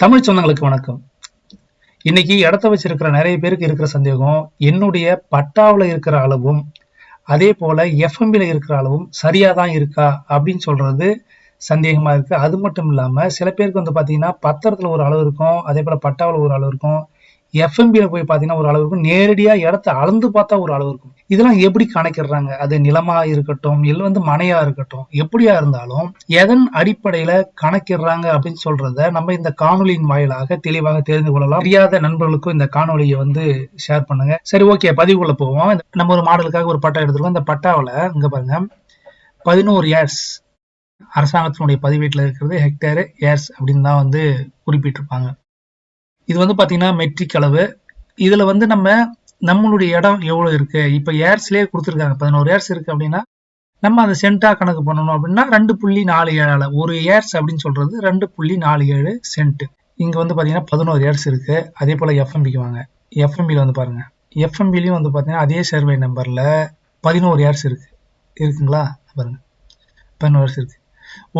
தமிழ் சொந்தங்களுக்கு வணக்கம். இன்னைக்கு இடத்த வச்சிருக்கிற நிறைய பேருக்கு இருக்கிற சந்தேகம் என்னுடைய பட்டாவில் இருக்கிற அளவும் அதே போல எஃப்எம்பியில் இருக்கிற அளவும் சரியா தான் இருக்கா அப்படின்னு சொல்றது சந்தேகமா இருக்கு. அது மட்டும் இல்லாமல் சில பேருக்கு வந்து பார்த்தீங்கன்னா பத்திரத்தில் ஒரு அளவு இருக்கும் அதே போல பட்டாவில் ஒரு அளவு இருக்கும். எஃப்எம்பியில் போய் பார்த்தீங்கன்னா ஒரு அளவு இருக்கும். இடத்த அளந்து பார்த்தா ஒரு அளவு இருக்கும். இதெல்லாம் எப்படி கணக்கிடுறாங்க? அது நிலமாக இருக்கட்டும் இல்லை வந்து மனையாக இருக்கட்டும் எப்படியா இருந்தாலும் எதன் அடிப்படையில் கணக்கிடுறாங்க அப்படின்னு சொல்றத நம்ம இந்த காணொலியின் வாயிலாக தெளிவாக தெரிந்து கொள்ளலாம். தெரியாத நண்பர்களுக்கும் இந்த காணொலியை வந்து ஷேர் பண்ணுங்க. சரி ஓகே பதிவுக்குள்ள போவோம். நம்ம ஒரு மாடலுக்காக ஒரு பட்டா எடுத்துருக்கோம். இந்த பட்டாவில் இங்கே பாருங்க. பதினோரு ஏர்ஸ் அரசாங்கத்தினுடைய பதிவேட்டில் இருக்கிறது ஹெக்டேர் ஏர்ஸ் அப்படின்னு தான் வந்து குறிப்பிட்டிருப்பாங்க. இது வந்து பார்த்தீங்கன்னா மெட்ரிக் அளவு. இதில் வந்து நம்ம நம்மளுடைய இடம் எவ்வளோ இருக்குது இப்போ ஏர்ஸ்லேயே கொடுத்துருக்காங்க. பதினோரு ஏர்ஸ் இருக்குது அப்படின்னா நம்ம அந்த சென்ட்டாக கணக்கு பண்ணணும் அப்படின்னா ரெண்டு புள்ளி நாலு ஏழு ஒரு ஏர்ஸ் அப்படின்னு சொல்கிறது ரெண்டு புள்ளி நாலு ஏழு சென்ட்டு இங்கே வந்து பார்த்தீங்கன்னா பதினோரு ஏர்ஸ் இருக்குது அதே போல் எஃப்எம்பிக்கு வாங்க. எஃப்எம்பியில் வந்து பாருங்கள் எஃப்எம்பிலையும் வந்து பார்த்தீங்கன்னா அதே சர்வே நம்பரில் பதினோரு ஏர்ஸ் இருக்கு. இருக்குங்களா? பாருங்கள் பதினோரு ஏர்ஸ் இருக்குது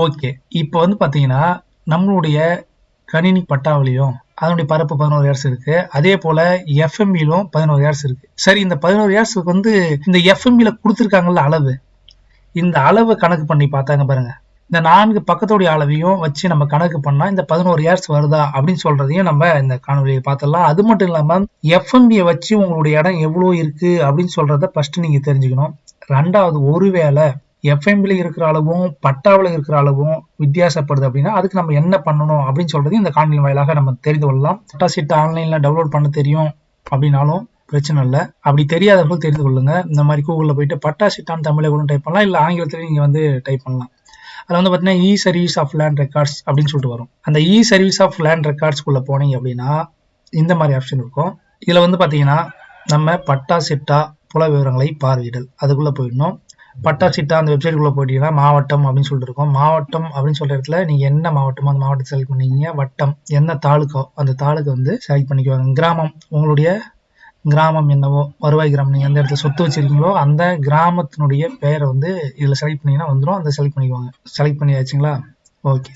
ஓகே இப்போ வந்து பார்த்தீங்கன்னா நம்மளுடைய கணினி பட்டாவளியும் அதனுடைய பரப்பு பதினோரு ஹேர்ஸ் இருக்கு. அதே போல எஃப்எம்இலும் பதினோரு ஹேர்ஸ் இருக்கு. சரி இந்த பதினோரு ஹேர்ஸுக்கு வந்து இந்த எஃப்எம்இல கொடுத்துருக்காங்கல்ல அளவு. இந்த அளவு கணக்கு பண்ணி பார்த்தாங்க பாருங்க. இந்த நான்கு பக்கத்துடைய அளவையும் வச்சு நம்ம கணக்கு பண்ணா இந்த பதினோரு இயர்ஸ் வருதா அப்படின்னு சொல்றதையும் நம்ம இந்த காணொலியை பார்த்துடலாம். அது மட்டும் இல்லாம எஃப்எம்பியை வச்சு உங்களுடைய இடம் எவ்வளோ இருக்கு அப்படின்னு சொல்றத ஃபர்ஸ்ட் நீங்க தெரிஞ்சுக்கணும். ரெண்டாவது ஒருவேளை எஃப்எம்ல இருக்கிற அளவும் பட்டாவில் இருக்கிற அளவும் வித்தியாசப்படுது அப்படின்னா அதுக்கு நம்ம என்ன பண்ணணும் அப்படின்னு சொல்றது இந்த காணொலி வாயிலாக நம்ம தெரிந்து கொள்ளலாம். பட்டா சீட் ஆன்லைன்ல டவுன்லோட் பண்ண தெரியும் அப்படின்னாலும் பிரச்சனை இல்லை. அப்படி தெரியாதவர்கள் தெரிந்து கொள்ளுங்க. இந்த மாதிரி கூகுளில் போயிட்டு பட்டா சிட்டான் தமிழை கூட டைப் பண்ணலாம். இல்லை ஆங்கிலத்திலையும் நீங்கள் வந்து டைப் பண்ணலாம். அதில் வந்து பார்த்தீங்கன்னா E service of land records அப்படின்னு சொல்லிட்டு வரும். அந்த இ சர்வீஸ் ஆஃப் லேண்ட் ரெக்கார்ட்ஸ்குள்ளே போனீங்க அப்படின்னா இந்த மாதிரி ஆப்ஷன் இருக்கும். இதில் வந்து பார்த்தீங்கன்னா நம்ம பட்டா சிட்டா புல விவரங்களை பார்வையிடல். அதுக்குள்ளே போயிடணும். பட்டா சிட்டா அந்த வெப்சைட்டுக்குள்ளே போயிட்டீங்கன்னா மாவட்டம் அப்படின்னு சொல்லிட்டு இருக்கும். மாவட்டம் அப்படின்னு சொல்ற இடத்துல நீங்கள் என்ன மாவட்டமோ அந்த மாவட்டத்தை செலக்ட் பண்ணிக்கிங்க வட்டம் என்ன தாலுக்கோ அந்த தாலுக்கு வந்து செலக்ட் பண்ணிக்குவாங்க. கிராமம் உங்களுடைய கிராமம் என்னவோ வருவாய் கிராமம் நீங்கள் எந்த இடத்துல சொத்து வச்சிருக்கீங்களோ அந்த கிராமத்தினுடைய பெயரை வந்து இதில் செலக்ட் பண்ணீங்கன்னா வந்துடும் அந்த செலக்ட் பண்ணிக்குவாங்க. செலக்ட் பண்ணியாச்சுங்களா? ஓகே.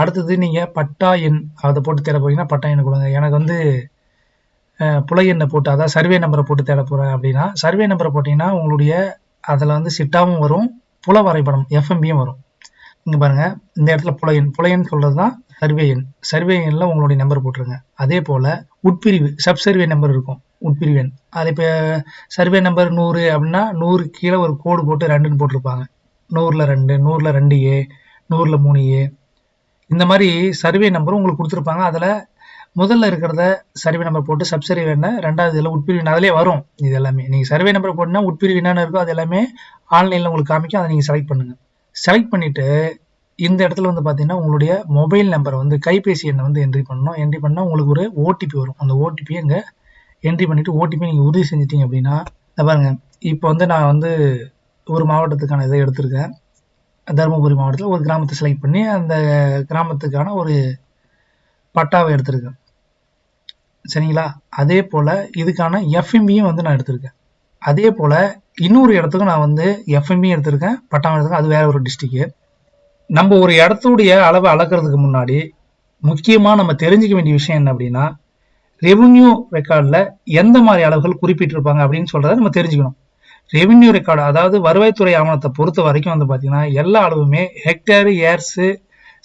அடுத்தது நீங்கள் பட்டா எண் அதை போட்டு தேட போறீங்கன்னா பட்டா எண்ணு கொடுங்க. எனக்கு வந்து புலை எண்ணை போட்டு அதாவது சர்வே நம்பரை போட்டு தேட போகிறேன் அப்படின்னா சர்வே நம்பரை போட்டிங்கன்னா உங்களுடைய அதில் வந்து சிட்டாவும் வரும் புல வரைபடம் எஃப்எம்பியும் வரும். இங்கே பாருங்கள் இந்த இடத்துல புலையன் புலையன் சொல்கிறது தான் சர்வே எண். சர்வே எண்ணில் உங்களுடைய நம்பர் போட்டுருங்க. அதே போல் உட்பிரிவு சப் சர்வே நம்பர் இருக்கும் உட்பிரிவு எண். அது இப்போ சர்வே நம்பர் நூறு அப்படின்னா நூறு கீழே ஒரு கோடு போட்டு ரெண்டுன்னு போட்டிருப்பாங்க. நூறில் ரெண்டு நூறில் ரெண்டு ஏ நூறில் மூணு ஏ இந்த மாதிரி சர்வே நம்பரும் உங்களுக்கு கொடுத்துருப்பாங்க. அதில் முதல்ல இருக்கிறத சர்வே நம்பர் போட்டு சப்சர்வே என்ன ரெண்டாவது இதில் உட்பிரிவின் அதிலே வரும் இது எல்லாமே. நீங்கள் சர்வே நம்பர் போட்டுனா உட்பிரிவு என்னென்ன இருக்கோ அது எல்லாமே ஆன்லைனில் உங்களுக்கு காமிக்கும். அதை நீங்கள் செலக்ட் பண்ணுங்கள் செலக்ட் பண்ணிவிட்டு இந்த இடத்துல வந்து பார்த்தீங்கன்னா உங்களுடைய மொபைல் நம்பரை வந்து கைபேசி எண்ணை வந்து என்ட்ரி பண்ணணும். என்ட்ரி பண்ணால் உங்களுக்கு ஒரு ஓடிபி வரும். அந்த ஓடிபியை இங்கே என்ட்ரி பண்ணிவிட்டு ஓடிபி நீங்கள் உறுதி செஞ்சிட்டீங்க அப்படின்னா பாருங்கள் இப்போ வந்து நான் வந்து ஒரு மாவட்டத்துக்கான இதை எடுத்திருக்கேன். தருமபுரி மாவட்டத்தில் ஒரு கிராமத்தை செலக்ட் பண்ணி அந்த கிராமத்துக்கான ஒரு பட்டாவை எடுத்திருக்கேன். சரிங்களா? அதே போல் இதுக்கான எஃப்எம்பியும் வந்து நான் எடுத்திருக்கேன். அதே போல் இன்னொரு இடத்துக்கும் நான் வந்து எஃப்எம்பியும் எடுத்திருக்கேன் பட்டாவும் எடுத்திருக்கேன். அது வேற ஒரு டிஸ்ட்ரிக்கு நம்ம ஒரு இடத்துடைய அளவை அளக்கிறதுக்கு முன்னாடி முக்கியமாக நம்ம தெரிஞ்சுக்க வேண்டிய விஷயம் என்ன அப்படின்னா ரெவென்யூ ரெக்கார்டில் எந்த மாதிரி அளவுகள் குறிப்பிட்டிருப்பாங்க அப்படின்னு சொல்கிறத நம்ம தெரிஞ்சுக்கணும். ரெவென்யூ ரெக்கார்டு அதாவது வருவாய்த்துறை ஆவணத்தை பொறுத்த வரைக்கும் வந்து பார்த்தீங்கன்னா எல்லா அளவுமே ஹெக்டேர் ஏர்ஸு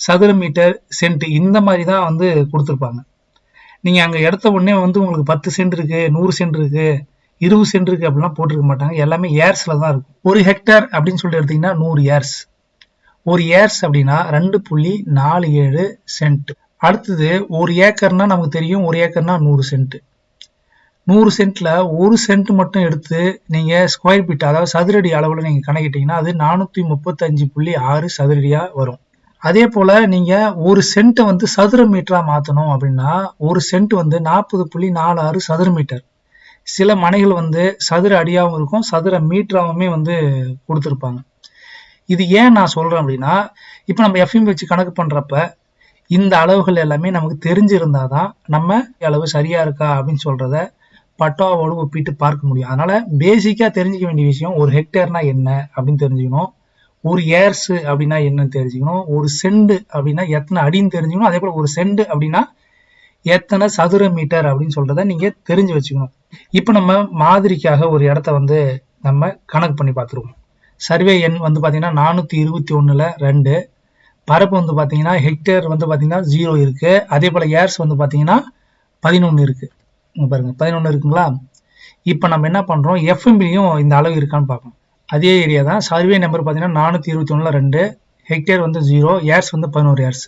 சதுர மீட்டர் சென்ட் இந்த மாதிரி தான் வந்து கொடுத்துருப்பாங்க. நீங்கள் அங்கே எடுத்த உடனே வந்து உங்களுக்கு பத்து சென்ட் இருக்கு நூறு சென்ட் இருக்கு இருபது சென்ட் இருக்கு அப்படிலாம் போட்டிருக்க மாட்டாங்க. எல்லாமே ஏர்ஸில் தான் இருக்கும். ஒரு ஹெக்டேர் அப்படின்னு சொல்லிட்டு எடுத்தீங்கன்னா நூறு ஏர்ஸ். ஒரு ஏர்ஸ் அப்படின்னா ரெண்டு புள்ளி நாலு ஏழு சென்ட் அடுத்தது ஒரு ஏக்கர்னா நமக்கு தெரியும் ஒரு ஏக்கர்னா நூறு சென்ட் நூறு சென்ட்ல ஒரு சென்ட் மட்டும் எடுத்து நீங்க ஸ்கொயர் ஃபீட் அதாவது சதுரடி அளவுல நீங்க கணக்கிட்டீங்கன்னா அது நானூத்தி முப்பத்தஞ்சு புள்ளி ஆறு சதுரடியா வரும். அதே போல நீங்க ஒரு சென்ட்டை வந்து சதுர மீட்டரா மாத்தணும் அப்படின்னா ஒரு சென்ட் வந்து நாற்பது புள்ளி நாலு ஆறு சதுர மீட்டர் சில மனைகள் வந்து சதுர அடியாகவும் இருக்கும் சதுர மீட்டராகவுமே வந்து கொடுத்துருப்பாங்க. இது ஏன் நான் சொல்றேன் அப்படின்னா இப்போ நம்ம எஃப்எம் வச்சு கணக்கு பண்றப்ப இந்த அளவுகள் எல்லாமே நமக்கு தெரிஞ்சிருந்தாதான் நம்ம அளவு சரியா இருக்கா அப்படின்னு சொல்றத பட்டாவோடு ஒப்பிட்டு பார்க்க முடியும். அதனால பேசிக்கா தெரிஞ்சுக்க வேண்டிய விஷயம் ஒரு ஹெக்டேர்னா என்ன அப்படின்னு தெரிஞ்சுக்கணும். ஒரு ஏர்ஸ் அப்படின்னா என்னன்னு தெரிஞ்சுக்கணும். ஒரு செண்டு அப்படின்னா எத்தனை அடின்னு தெரிஞ்சுக்கணும். அதே போல ஒரு செண்டு அப்படின்னா எத்தனை சதுர மீட்டர் அப்படின்னு சொல்றத நீங்க தெரிஞ்சு வச்சுக்கணும். இப்போ நம்ம மாதிரிக்காக ஒரு இடத்த வந்து நம்ம கணக்கு பண்ணி பார்த்துருவோம். சர்வே எண் வந்து பார்த்தீங்கன்னா நானூற்றி இருபத்தி ஒன்றில் ரெண்டு. பரப்பு வந்து பார்த்தீங்கன்னா ஹெக்டேர் வந்து பார்த்தீங்கன்னா ஜீரோ இருக்கு. அதே போல் ஏர்ஸ் வந்து பார்த்தீங்கன்னா பதினொன்று இருக்கு. பாருங்கள் பாருங்க பதினொன்று இருக்குங்களா? இப்போ நம்ம என்ன பண்ணுறோம் எஃப்எம்பிலையும் இந்த அளவு இருக்கான்னு பார்க்கணும் அதே ஏரியா தான். சர்வே நம்பர் பார்த்தீங்கன்னா நானூற்றி இருபத்தி ஒன்றில் ரெண்டு ஹெக்டேர் வந்து ஜீரோ ஏர்ஸ் வந்து பதினோரு ஏர்ஸ்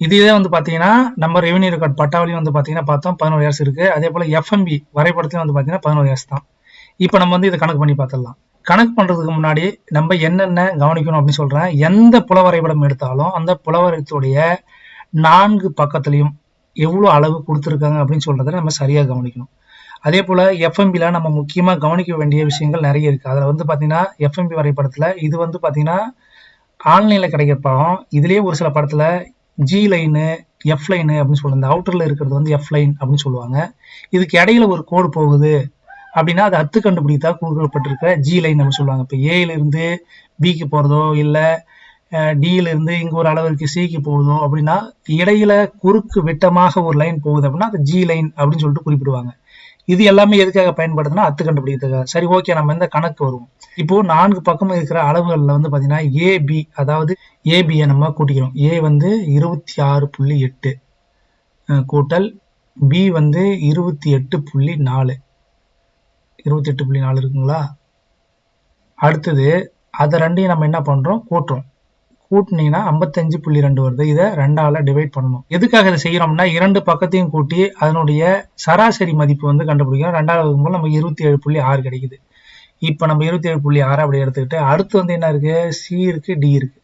இதே வந்து பார்த்தீங்கன்னா நம்ம ரெவன்யூ ரெக்கார்ட் பட்டாவளியும் வந்து பார்த்தீங்கன்னா பார்த்தோம் பதினோரு ஏர்ஸ் இருக்குது அதே போல் எஃப்எம்பி வரைபடத்துலையும் வந்து பார்த்தீங்கன்னா பதினோரு ஏர்ஸ் தான். இப்போ நம்ம வந்து இதை கணக்கு பண்ணி பார்த்துடலாம். கணக்கு பண்ணுறதுக்கு முன்னாடி நம்ம என்னென்ன கவனிக்கணும் அப்படின்னு சொல்கிறேன் எந்த புல வரைபடம் எடுத்தாலும் அந்த புலவரத்துடைய நான்கு பக்கத்துலையும் எவ்வளோ அளவு கொடுத்துருக்காங்க அப்படின்னு சொல்கிறத நம்ம சரியாக கவனிக்கணும். அதே போல் எஃப்எம்பியில் நம்ம முக்கியமாக கவனிக்க வேண்டிய விஷயங்கள் நிறைய இருக்குது அதில் வந்து பார்த்தீங்கன்னா எஃப்எம்பி வரைபடத்தில் இது வந்து பார்த்தீங்கன்னா ஆன்லைனில் கிடைக்கிற படம். இதுலேயே ஒரு சில படத்தில் ஜி லைனு எஃப் லைனு அப்படின்னு சொல்லுவாங்க. இந்த அவுட்டரில் இருக்கிறது வந்து எஃப் லைன் அப்படின்னு சொல்லுவாங்க. இதுக்கு இடையில ஒரு கோடு போகுது. அப்படின்னா அது அத்து கண்டுபிடித்தா கொடுக்கப்பட்டிருக்க ஜி லைன் அப்படின்னு சொல்லுவாங்க. இப்போ ஏலேருந்து பிக்கு போகிறதோ இல்லை டியிலிருந்து இங்கே ஒரு அளவிற்கு சிக்கு போகுதோ அப்படின்னா இடையில குறுக்கு வெட்டமாக ஒரு லைன் போகுது அப்படின்னா அது ஜி லைன் அப்படின்னு சொல்லிட்டு குறிப்பிடுவாங்க. இது எல்லாமே எதுக்காக பயன்படுதுன்னா அத்து கண்டுபிடிக்கிறதுக்காக. சரி ஓகே நம்ம இந்த கணக்கு வருவோம். இப்போ நான்கு பக்கம் இருக்கிற அளவுகளில் வந்து பார்த்தீங்கன்னா ஏபி அதாவது ஏபியை நம்ம கூட்டிக்கிறோம். ஏ வந்து இருபத்தி ஆறு புள்ளி எட்டு கூட்டல் பி வந்து இருபத்தி எட்டு புள்ளி நாலு. இருபத்தி எட்டு புள்ளி நாலு இருக்குங்களா? அடுத்தது அதை ரெண்டையும் நம்ம என்ன பண்ணுறோம் கூட்டுறோம். கூட்டினீங்கன்னா ஐம்பத்தஞ்சு புள்ளி ரெண்டு வருது. இதை ரெண்டால டிவைட் பண்ணணும். எதுக்காக இதை செய்யறோம்னா இரண்டு பக்கத்தையும் கூட்டி அதனுடைய சராசரி மதிப்பு வந்து கண்டுபிடிக்கும் ரெண்டாவது வகும்போது நமக்கு இருபத்தி ஏழு புள்ளி ஆறு கிடைக்குது. இப்போ நம்ம இருபத்தி ஏழு புள்ளி ஆறு அப்படி எடுத்துக்கிட்டு அடுத்து வந்து என்ன இருக்கு? சி இருக்கு டி இருக்கு.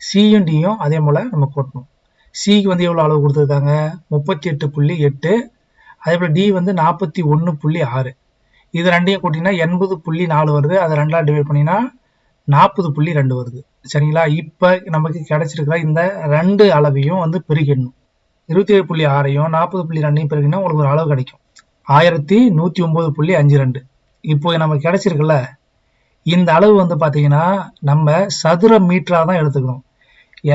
சியும் டியும் அதே போல நம்ம கூட்டணும். சிக்கு வந்து எவ்வளோ அளவு கொடுத்துருக்காங்க? முப்பத்தி எட்டு புள்ளி எட்டு. அதே போல் டி வந்து நாற்பத்தி ஒன்று புள்ளி ஆறு. இது ரெண்டையும் கூட்டிங்கன்னா எண்பது புள்ளி நாலு வருது. அதை ரெண்டாக டிவைட் பண்ணினா நாற்பது புள்ளி ரெண்டு வருது. சரிங்களா? இப்போ நமக்கு கிடைச்சிருக்கிற இந்த ரெண்டு அளவையும் வந்து பெருகிடணும். இருபத்தி ஏழு புள்ளி ஆறையும் நாற்பது புள்ளி ரெண்டையும் பெருகினா உங்களுக்கு ஒரு அளவு கிடைக்கும். ஆயிரத்தி நூற்றி ஒம்பது புள்ளி அஞ்சு ரெண்டு. இப்போ நமக்கு கிடைச்சிருக்குல்ல இந்த அளவு வந்து பார்த்தீங்கன்னா நம்ம சதுர மீட்டராக தான் எடுத்துக்கணும்.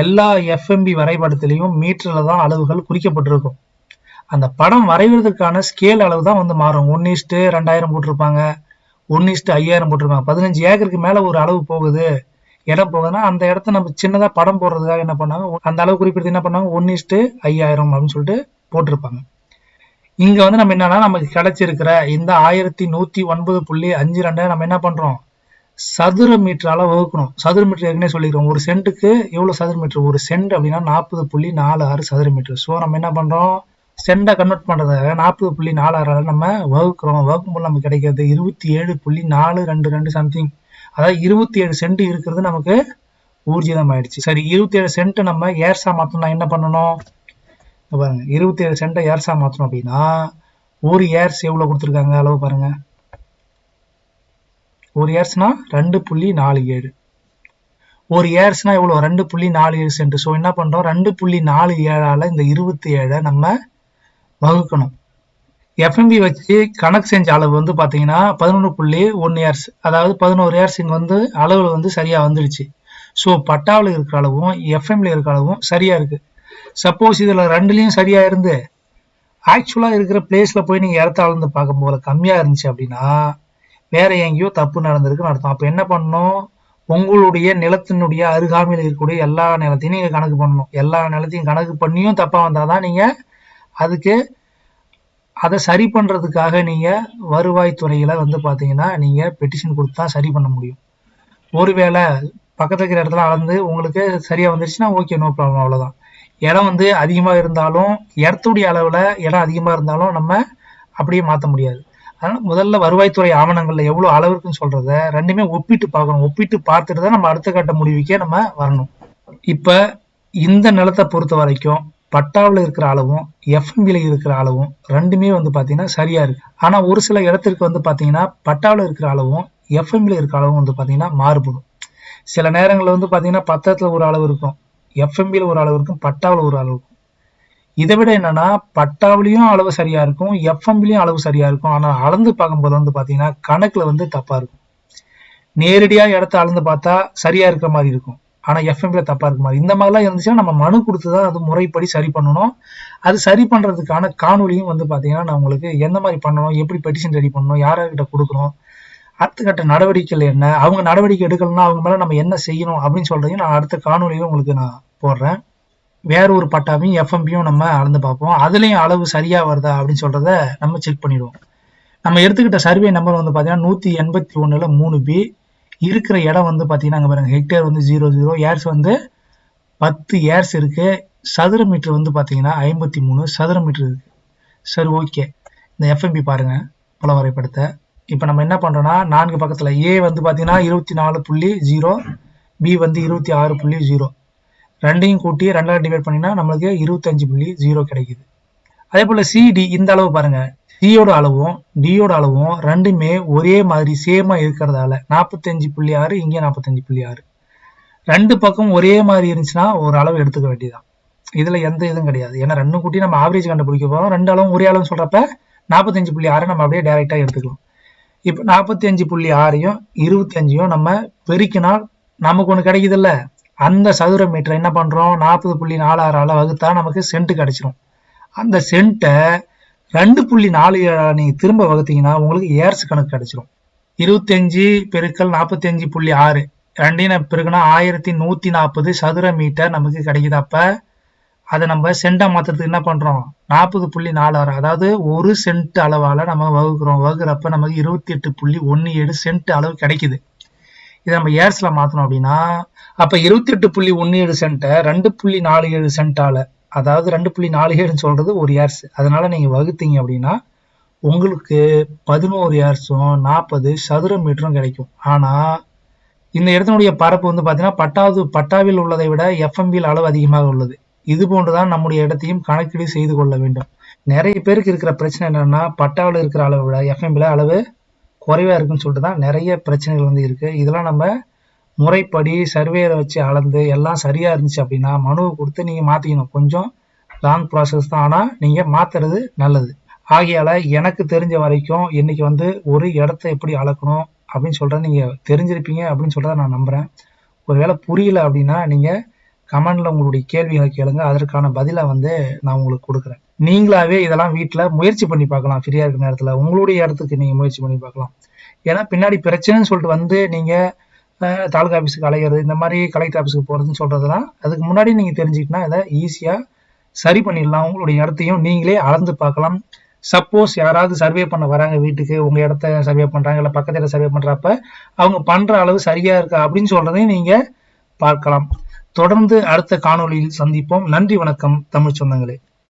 எல்லா எஃப்எம்பி வரைபடத்திலையும் மீட்டரில் தான் அளவுகள் குறிக்கப்பட்டிருக்கும். அந்த படம் வரைவதற்கான ஸ்கேல் அளவு தான் வந்து மாறும். ஒன் இஸ்ட்டு ரெண்டாயிரம் போட்டிருப்பாங்க ஒன் இஸ்ட்டு ஐயாயிரம் போட்டிருப்பாங்க. பதினஞ்சு ஏக்கருக்கு மேலே ஒரு அளவு போகுது. இடம் போகுதுன்னா அந்த இடத்த நம்ம சின்னதாக படம் போடுறதுக்காக என்ன பண்ணாங்க அந்த அளவு குறிப்பிட்டு என்ன பண்ணாங்க ஒன் இஷ்டு ஐயாயிரம் அப்படின்னு சொல்லிட்டு போட்டிருப்பாங்க. இங்க வந்து நம்ம என்னன்னா நமக்கு கிடைச்சிருக்கிற இந்த ஆயிரத்தி நூத்தி ஒன்பது புள்ளி அஞ்சு ரெண்டை நம்ம என்ன பண்றோம்? சதுர மீட்டரால வகுக்கணும். சதுர மீட்டர் ஏற்கனவே சொல்லிக்கிறோம் ஒரு சென்ட்டுக்கு எவ்வளவு சதுர மீட்டர்? ஒரு சென்ட் அப்படின்னா நாற்பது புள்ளி நாலு ஆறு சதுர மீட்டர். ஸோ நம்ம என்ன பண்ணுறோம் சென்டை கன்வெர்ட் பண்ணுறதுக்காக நாற்பது புள்ளி நாலு நம்ம வகுக்கிறோம். வகுக்கும்போது நமக்கு கிடைக்கிறது இருபத்தி ஏழு புள்ளி நாலு ரெண்டு ரெண்டு சம்திங் அதாவது இருபத்தி ஏழு சென்ட் இருக்கிறது நமக்கு ஊர்ஜிதம் ஆயிடுச்சு. சரி இருபத்தி ஏழு சென்ட் நம்ம ஏர்ஸா மாற்றணும்னா என்ன பண்ணணும்? பாருங்க இருபத்தி ஏழு சென்ட்டை ஏர்ஸா மாற்றணும் அப்படின்னா ஒரு ஏர்ஸ் எவ்வளோ கொடுத்துருக்காங்க? அளவு பாருங்க. ஒரு ஏர்ஸ்னா ரெண்டு புள்ளி நாலு ஏழு. ஒரு ஏர்ஸ்னா எவ்வளோ ரெண்டு புள்ளி நாலு ஏழு சென்ட் ஸோ என்ன பண்ணுறோம் ரெண்டு புள்ளி நாலு ஏழால் இந்த இருபத்தி ஏழை நம்ம வகுக்கணும். எஃப்எம்பி வச்சு கணக்கு செஞ்ச அளவு வந்து பார்த்தீங்கன்னா பதினொன்று புள்ளி ஒன்று ஏர்ஸ் அதாவது பதினோரு ஏர்ஸ் இங்கே வந்து அளவில் வந்து சரியாக வந்துடுச்சு. ஸோ பட்டாவில் இருக்கிற அளவும் எஃப்எம்ல இருக்கிற அளவும் சரியாக இருக்குது சப்போஸ் இதில் ரெண்டுலேயும் சரியாக இருந்து ஆக்சுவலாக இருக்கிற பிளேஸில் போய் நீங்கள் இடத்த அளந்து பார்க்கும்போது கம்மியாக இருந்துச்சு அப்படின்னா வேற எங்கேயோ தப்பு நடந்திருக்குன்னு அர்த்தம். அப்போ என்ன பண்ணணும்? உங்களுடைய நிலத்தினுடைய அருகாமையில் இருக்கக்கூடிய எல்லா நிலத்தையும் நீங்கள் கணக்கு பண்ணணும். எல்லா நிலத்தையும் கணக்கு பண்ணியும் தப்பாக வந்தால் தான் நீங்கள் அதுக்கு அதை சரி பண்ணுறதுக்காக நீங்கள் வருவாய்த்துறையில் வந்து பார்த்தீங்கன்னா நீங்கள் பெட்டிஷன் கொடுத்து தான் சரி பண்ண முடியும். ஒருவேளை பக்கத்தில் இருக்கிற இடத்துல அளந்து உங்களுக்கு சரியாக வந்துருச்சுன்னா ஓகே நோ ப்ராப்ளம் அவ்வளோதான் இடம் வந்து அதிகமாக இருந்தாலும் இடத்துடைய அளவில் இடம் அதிகமாக இருந்தாலும் நம்ம அப்படியே மாற்ற முடியாது. அதனால் முதல்ல வருவாய்த்துறை ஆவணங்களில் எவ்வளோ அளவு இருக்குன்னு சொல்கிறத ரெண்டுமே ஒப்பிட்டு பார்க்கணும். ஒப்பிட்டு பார்த்துட்டு தான் நம்ம அடுத்த கட்ட முடிவுக்கே நம்ம வரணும். இப்போ இந்த நிலத்தை பொறுத்த வரைக்கும் பட்டாவில் இருக்கிற அளவும் எஃப்எம்பியில் இருக்கிற அளவும் ரெண்டுமே வந்து பாத்தீங்கன்னா சரியாக இருக்குது ஆனால் ஒரு சில இடத்திற்கு வந்து பார்த்திங்கன்னா பட்டாவில் இருக்கிற அளவும் எஃப்எம்பியில் இருக்கிற அளவும் வந்து பார்த்தீங்கன்னா மாறுபடும். சில நேரங்களில் வந்து பார்த்திங்கன்னா பத்திரத்தில் ஒரு அளவு இருக்கும் எஃப்எம்பியில் ஒரு அளவு இருக்கும் பட்டாவில் ஒரு அளவு இருக்கும். இதை விட என்னன்னா பட்டாவிலையும் அளவு சரியா இருக்கும் எஃப்எம்லயும் அளவு சரியா இருக்கும். ஆனால் அளந்து பார்க்கும்போது வந்து பார்த்திங்கன்னா கணக்கில் வந்து தப்பா இருக்கும். நேரடியாக இடத்த அளந்து பார்த்தா சரியா இருக்கிற மாதிரி இருக்கும். ஆனா எஃப்எம்ல தப்பா இருக்குமா மாதிரி. இந்த மாதிரிலாம் இருந்துச்சுன்னா நம்ம மனு கொடுத்து தான் அது முறைப்படி சரி பண்ணணும். அது சரி பண்றதுக்கான காணொலியும் வந்து பாத்தீங்கன்னா நான் உங்களுக்கு எந்த மாதிரி பண்ணணும் எப்படி பெட்டிஷன் ரெடி பண்ணணும் யார்கிட்ட கொடுக்கணும் அடுத்த கட்ட நடவடிக்கைகள் என்ன அவங்க நடவடிக்கை எடுக்கணும்னா அவங்க மேல நம்ம என்ன செய்யணும் அப்படின்னு சொல்றதையும் நான் அடுத்த காணொலியும் உங்களுக்கு நான் போடுறேன். வேற ஒரு பட்டாவையும் எஃப்எம்பியும் நம்ம அளந்து பார்ப்போம். அதுலேயும் அளவு சரியா வருதா அப்படின்னு சொல்றத நம்ம செக் பண்ணிடுவோம். நம்ம எடுத்துக்கிட்ட சர்வே நம்பர் வந்து பார்த்தீங்கன்னா நூற்றி எண்பத்தி ஒன்றில் மூணு பி இருக்கிற இடம் வந்து பார்த்தீங்கன்னா அங்கே பாருங்கள் ஹெக்டேர் வந்து ஜீரோ ஜீரோ ஏர்ஸ் வந்து பத்து ஏர்ஸ் இருக்குது சதுர மீட்டர் வந்து பார்த்தீங்கன்னா ஐம்பத்தி மூணு சதுர மீட்டர் இருக்குது சரி ஓகே இந்த எஃப்எம்பி பாருங்கள் புல வரைபடத்தை இப்போ நம்ம என்ன பண்ணுறோன்னா நான்கு பக்கத்தில் ஏ வந்து பார்த்தீங்கன்னா இருபத்தி நாலு புள்ளி ஜீரோ பி வந்து இருபத்தி ஆறு புள்ளி ஜீரோ ரெண்டையும் கூட்டி ரெண்டாவது டிவைட் பண்ணிங்கன்னா நம்மளுக்கு இருபத்தஞ்சு புள்ளி ஜீரோ கிடைக்குது. அதே போல் சிடி இந்த அளவு பாருங்கள் சியோட அளவும் டியோட அளவும் ரெண்டுமே ஒரே மாதிரி சேமாக இருக்கிறதால நாற்பத்தஞ்சு புள்ளி ஆறு இங்கே நாற்பத்தஞ்சு புள்ளி ஆறு. ரெண்டு பக்கம் ஒரே மாதிரி இருந்துச்சுன்னா ஒரு அளவு எடுத்துக்க வேண்டியதுதான். இதில் எந்த இதுவும் கிடையாது. ஏன்னா ரெண்டு கூட்டி நம்ம ஆவரேஜ் கண்டுபிடிக்க போகிறோம் ரெண்டு அளவும் ஒரே அளவு சொல்கிறப்ப நாற்பத்தஞ்சு புள்ளி ஆறு நம்ம அப்படியே டைரெக்டாக எடுத்துக்கலாம். இப்போ நாற்பத்தி அஞ்சு புள்ளி ஆறையும் இருபத்தி அஞ்சையும் நம்ம பெருக்கினால் நமக்கு ஒன்று கிடைக்குதுல்ல? அந்த சதுர மீட்டர் என்ன பண்ணுறோம் நாற்பது புள்ளி நாலு ஆறால வகுத்தா நமக்கு சென்ட் கிடைச்சிரும். அந்த சென்ட்டை ரெண்டு புள்ளி நாலு ஏழா நீங்கள் திரும்ப வகுத்தீங்கன்னா உங்களுக்கு ஏர்ஸ் கணக்கு கிடைச்சிரும். இருபத்தஞ்சு பெருக்கல் நாற்பத்தஞ்சு புள்ளி ஆறு. ரெண்டையும் பெருக்குனா ஆயிரத்தி நூற்றி நாற்பது சதுர மீட்டர் நமக்கு கிடைக்குது. அப்போ அதை நம்ம சென்டை மாற்றுறதுக்கு என்ன பண்ணுறோம் நாற்பது புள்ளி நாலு ஆறு. அதாவது ஒரு சென்ட் அளவால் நம்ம வகுக்கிறோம். வகுக்கிறப்ப நமக்கு இருபத்தி எட்டு புள்ளி ஒன்று ஏழு சென்ட் அளவு கிடைக்குது. இதை நம்ம ஏர்ஸில் மாற்றணும் அப்படின்னா அப்போ இருபத்தி எட்டு புள்ளி ஒன்று ஏழு சென்ட்டை ரெண்டு புள்ளி நாலு ஏழு சென்ட்டால் அதாவது ரெண்டு புள்ளி நாலு ஏழுன்னு சொல்கிறது ஒரு ஏர்ஸ். அதனால் நீங்கள் வகுத்தீங்க அப்படின்னா உங்களுக்கு பதினோரு ஏர்ஸும் நாற்பது சதுர மீட்டரும் கிடைக்கும். ஆனால் இந்த இடத்தினுடைய பரப்பு வந்து பார்த்தீங்கன்னா பட்டாவது பட்டாவில் உள்ளதை விட எஃப்எம்பியில் அளவு அதிகமாக உள்ளது. இது போன்றுதான் நம்முடைய இடத்தையும் கணக்கீடு செய்து கொள்ள வேண்டும். நிறைய பேருக்கு இருக்கிற பிரச்சனை என்னென்னா பட்டாவில் இருக்கிற அளவை விட எஃப்எம்பியில் அளவு குறைவாக இருக்குன்னு சொல்லிட்டு தான் நிறைய பிரச்சனைகள் வந்து இருக்குது இதெல்லாம் நம்ம முறைப்படி சர்வேயரை வச்சு அளந்து எல்லாம் சரியாக இருந்துச்சு அப்படின்னா மனுவை கொடுத்து நீங்கள் மாற்றிக்கணும் கொஞ்சம் லாங் ப்ராசஸ் தான். ஆனால் நீங்கள் மாத்துறது நல்லது. ஆகையால் எனக்கு தெரிஞ்ச வரைக்கும் இன்னைக்கு வந்து ஒரு இடத்த எப்படி அளக்கணும் அப்படின்னு சொல்கிற நீங்கள் தெரிஞ்சிருப்பீங்க அப்படின்னு சொல்கிறத நான் நம்புறேன். ஒருவேளை புரியல அப்படின்னா நீங்கள் கமெண்டில் உங்களுடைய கேள்விகளை கேளுங்க. அதற்கான பதிலை வந்து நான் உங்களுக்கு கொடுக்குறேன். நீங்களாவே இதெல்லாம் வீட்டில் முயற்சி பண்ணி பார்க்கலாம். ஃப்ரீயாக இருக்கிற நேரத்தில் உங்களுடைய இடத்துக்கு நீங்கள் முயற்சி பண்ணி பார்க்கலாம். ஏன்னா பின்னாடி பிரச்சனைன்னு சொல்லிட்டு வந்து நீங்கள் தாலுகா ஆஃபீஸுக்கு அலைகிறது இந்த மாதிரி கலெக்டர் ஆஃபீஸுக்கு போகிறதுன்னு சொல்கிறதுலாம் அதுக்கு முன்னாடி நீங்கள் தெரிஞ்சுக்கிட்டா இதை ஈஸியாக சரி பண்ணிடலாம். உங்களுடைய இடத்தையும் நீங்களே அளந்து பார்க்கலாம். சப்போஸ் யாராவது சர்வே பண்ண வராங்க வீட்டுக்கு உங்கள் இடத்த சர்வே பண்ணுறாங்க இல்லை பக்கத்து சர்வே பண்ணுறப்ப அவங்க பண்ணுற அளவு சரியாக இருக்கா அப்படின்னு சொல்றதையும் நீங்கள் பார்க்கலாம். தொடர்ந்து அடுத்த காணொலியில் சந்திப்போம். நன்றி வணக்கம். தமிழ் சொந்தங்களே.